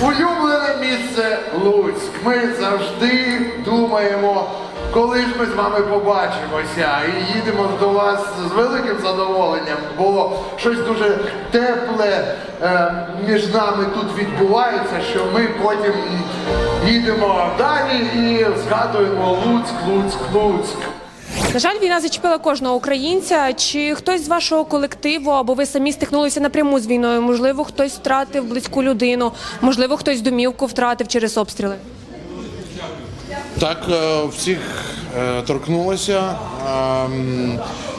Улюблене місце Луцьк. Ми завжди думаємо, коли ж ми з вами побачимося. І їдемо до вас з великим задоволенням, бо щось дуже тепле е, між нами тут відбувається, що ми потім їдемо далі і згадуємо Луцьк, Луцьк, Луцьк. На жаль, війна зачепила кожного українця. Чи хтось з вашого колективу або ви самі стикнулися напряму з війною? Можливо, хтось втратив близьку людину, можливо, хтось домівку втратив через обстріли. Так, е, всіх е, торкнулося.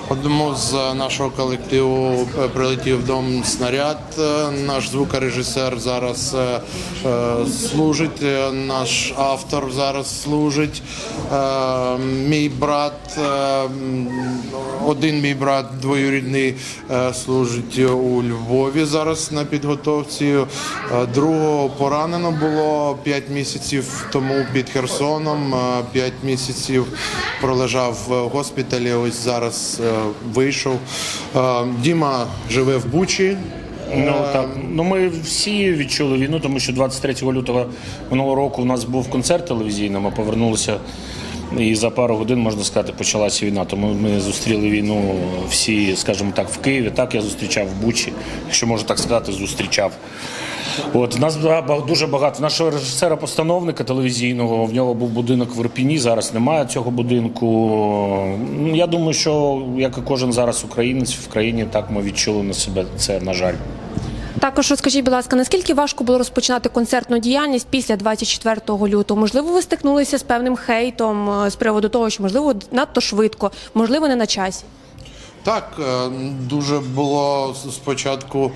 Одному з нашого колективу е, прилетів дом снаряд. Е, Наш звукорежисер зараз е, служить, наш автор зараз служить. Мій брат, один мій брат двоюрідний служить у Львові зараз на підготовці. Другого поранено було 5 місяців тому під Херсоном. 5 місяців пролежав в госпіталі. Ось зараз вийшов. Е, Діма живе в Бучі. Ну так, ну ми всі відчули війну, тому що 23 лютого минулого року у нас був концерт телевізійний. Ми повернулися, і за пару годин можна сказати, почалася війна. Тому ми зустріли війну всі, скажімо так, в Києві. Так я зустрічав в Бучі, якщо можна так сказати, зустрічав. От нас дуже багато нашого режисера-постановника телевізійного. В нього був будинок в Ірпіні. Зараз немає цього будинку. Ну, Я думаю, що як і кожен зараз українець в країні, так ми відчули на себе це, на жаль. Також розкажіть, будь ласка, наскільки важко було розпочинати концертну діяльність після 24 лютого? Можливо, ви стикнулися з певним хейтом е, з приводу того, що можливо надто швидко, можливо, не на часі. Так, е, дуже було спочатку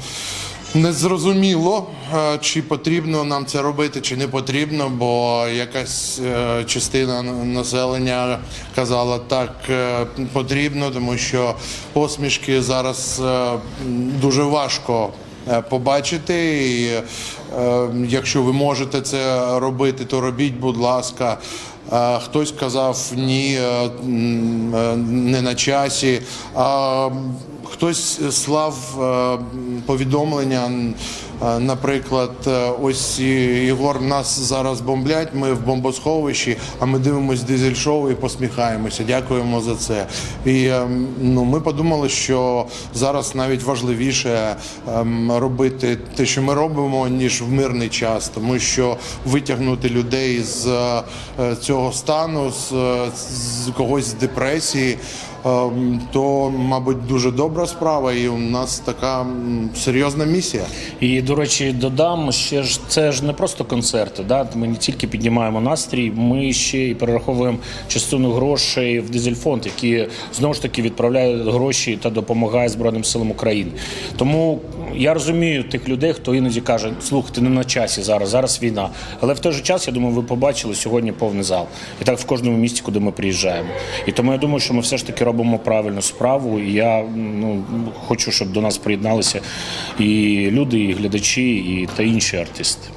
незрозуміло, е, чи потрібно нам це робити, чи не потрібно, бо якась частина населення казала так потрібно, тому що посмішки зараз дуже важко. Е, Побачити, і е, якщо ви можете це робити, то робіть, будь ласка. Хтось казав ні, е, е, не на часі. А хтось слав е, повідомлення. Наприклад, ось Ігор нас зараз бомблять. Ми в бомбосховищі, а ми дивимося дизель-шоу і посміхаємося. Дякуємо за це. І ну, ми подумали, що зараз навіть важливіше робити те, що ми робимо, ніж в мирний час, тому що витягнути людей з е, цього стану, з, з когось з депресії. Ем, То, мабуть, дуже добра справа, і у нас така серйозна місія. І до речі, додам ще ж це ж не просто концерти. Да? Ми не тільки піднімаємо настрій, ми ще і перераховуємо частину грошей в дизельфонд, які знову ж таки відправляють гроші та допомагає Збройним силам України. Тому я розумію тих людей, хто іноді каже, слухайте, не на часі зараз, зараз війна. Але в той же час, я думаю, ви побачили сьогодні повний зал. І так в кожному місті, куди ми приїжджаємо. І тому я думаю, що ми все ж таки робимо правильну справу. І я ну, хочу, щоб до нас приєдналися і люди, і глядачі, і та інші артисти.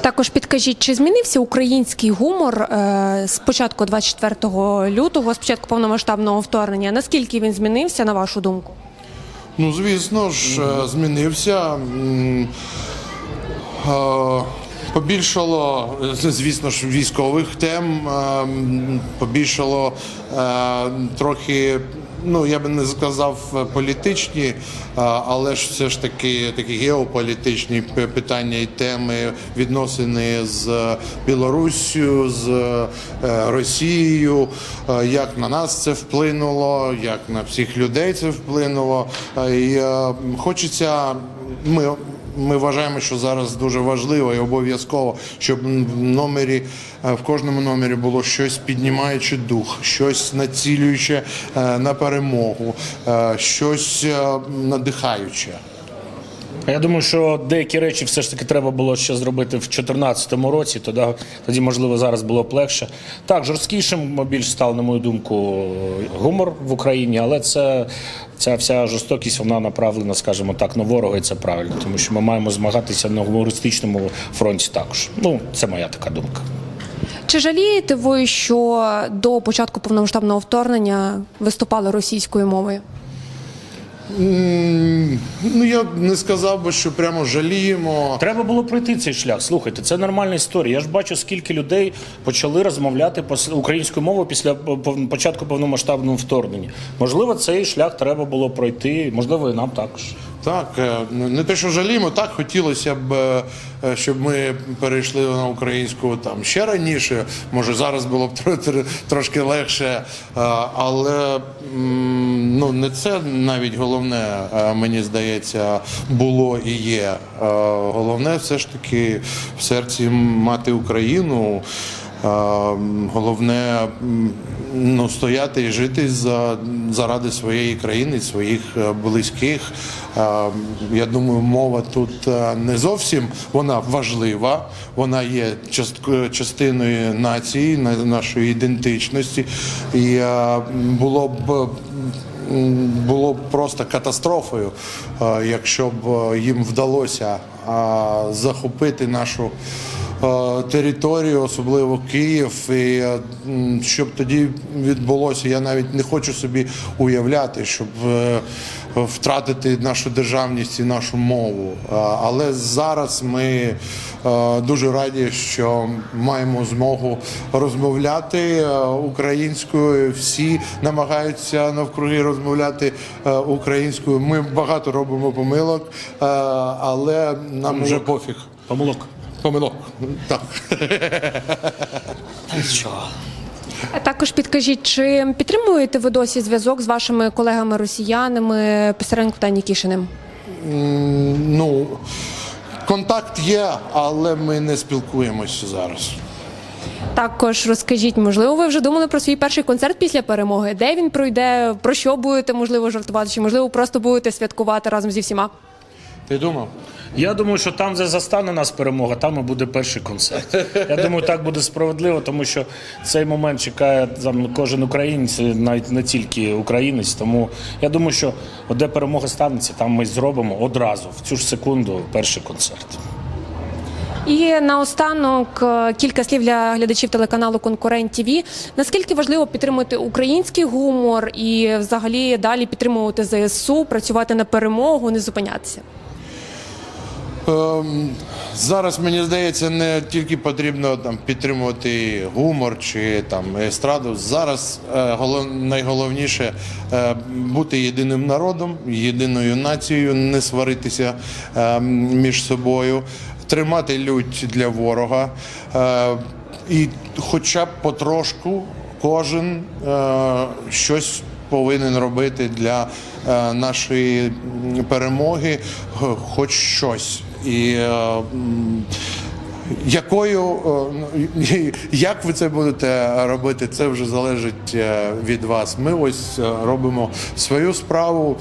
Також підкажіть, чи змінився український гумор е, з початку 24 лютого, з початку повномасштабного вторгнення? Наскільки він змінився, на вашу думку? Ну, звісно ж, е, змінився. Е, Побільшало, звісно ж, військових тем, е, побільшало е, трохи, ну я би не сказав е, політичні, е, але ж все ж таки такі геополітичні питання і теми відносини з Білоруссю, з Росією, як на нас це вплинуло, як на всіх людей це вплинуло. І хочеться ми. Ми вважаємо, що зараз дуже важливо і обов'язково, щоб в номері е, в кожному номері було щось піднімаюче дух, щось націлююче е, на перемогу, е, щось надихаюче. Я думаю, що деякі речі все ж таки треба було ще зробити в 2014 році. Тоді, тоді можливо, зараз було б легше. Так, жорсткішим більш став, на мою думку, гумор в Україні, але це ця вся жорстокість вона направлена, скажімо так, на ворога, і це правильно, тому що ми маємо змагатися на гумористичному фронті також. Ну, це моя така думка. Чи жалієте ви, що до початку повномасштабного вторгнення виступали російською мовою? Ну, я не сказав би, що прямо жаліємо. Треба було пройти цей шлях. Слухайте, це нормальна історія. Я ж бачу, скільки людей почали розмовляти українською мовою після пов- початку повномасштабного вторгнення. Можливо, цей шлях треба було пройти. Можливо, і нам також. Так, е, не те, що жаліємо, так хотілося б, е, щоб ми перейшли на українську там ще раніше. Може, зараз було б тро- тро- трошки легше, е, але ну не це навіть головне, мені здається, було і є. Головне, все ж таки в серці мати Україну. Головне ну, стояти і жити за, заради своєї країни, своїх е, близьких. Я думаю, мова тут е, не зовсім вона важлива, вона є частиною нації, на- нашої ідентичності. І е, було б було б просто катастрофою, якщо б їм вдалося захопити нашу е, територію, особливо Київ. І е, щоб тоді відбулося, я навіть не хочу собі уявляти, щоб е, втратити нашу державність і нашу мову. Але зараз ми дуже раді, що маємо змогу розмовляти українською. Всі намагаються навкруги розмовляти українською. Ми багато робимо помилок, але нам вже пофіг. Помилок. Помилок. Так. Чого? А Також підкажіть, чи підтримуєте ви досі зв'язок з вашими колегами росіянами Писаренко та Нікішиним? Ну, контакт є, але ми не спілкуємося зараз. Також розкажіть, можливо, ви вже думали про свій перший концерт після перемоги? Де він пройде? Про що будете можливо жартувати? Чи можливо просто будете святкувати разом зі всіма? Ти думав? Я думаю, що там, де застане нас перемога, там і буде перший концерт. Я думаю, так буде справедливо, тому що цей момент чекає там кожен українець, навіть не тільки українець. Тому я думаю, що де перемога станеться, там ми зробимо одразу в цю ж секунду перший концерт. І наостанок е, кілька слів для глядачів телеканалу Конкурент ТВ. Наскільки важливо підтримувати український гумор і взагалі далі підтримувати ЗСУ, працювати на перемогу, не зупинятися? Ем, зараз мені здається, не тільки потрібно там підтримувати гумор чи там естраду. Зараз е, найголовніше е, бути єдиним народом, єдиною нацією, не сваритися е, між собою, тримати лють для ворога. Е, і хоча б потрошку кожен щось повинен робити для нашої перемоги, хоч щось. І е, якою е, ну, як ви це будете робити, це вже залежить е, від вас. Ми ось робимо свою справу,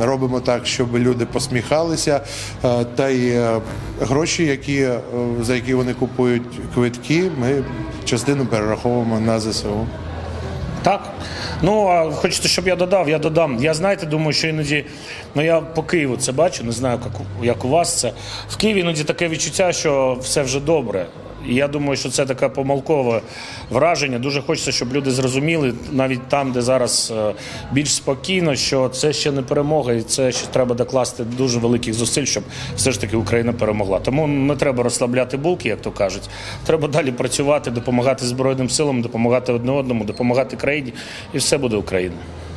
робимо так, щоб люди посміхалися, та й гроші, які за які вони купують квитки, ми частину перераховуємо на ЗСУ. Так. Ну, а хочете, щоб я додав, я додам. Я знаєте, думаю, що іноді, ну я по Києву це бачу, не знаю, як, як у вас це. В Києві іноді таке відчуття, що все вже добре. Я думаю, що це таке помилкове враження. Дуже хочеться, щоб люди зрозуміли, навіть там, де зараз е, більш спокійно, що це ще не перемога, і це ще треба докласти дуже великих зусиль, щоб все ж таки Україна перемогла. Тому не треба розслабляти булки, як то кажуть. Треба далі працювати, допомагати Збройним силам, допомагати одне одному, допомагати країні, і все буде Україна.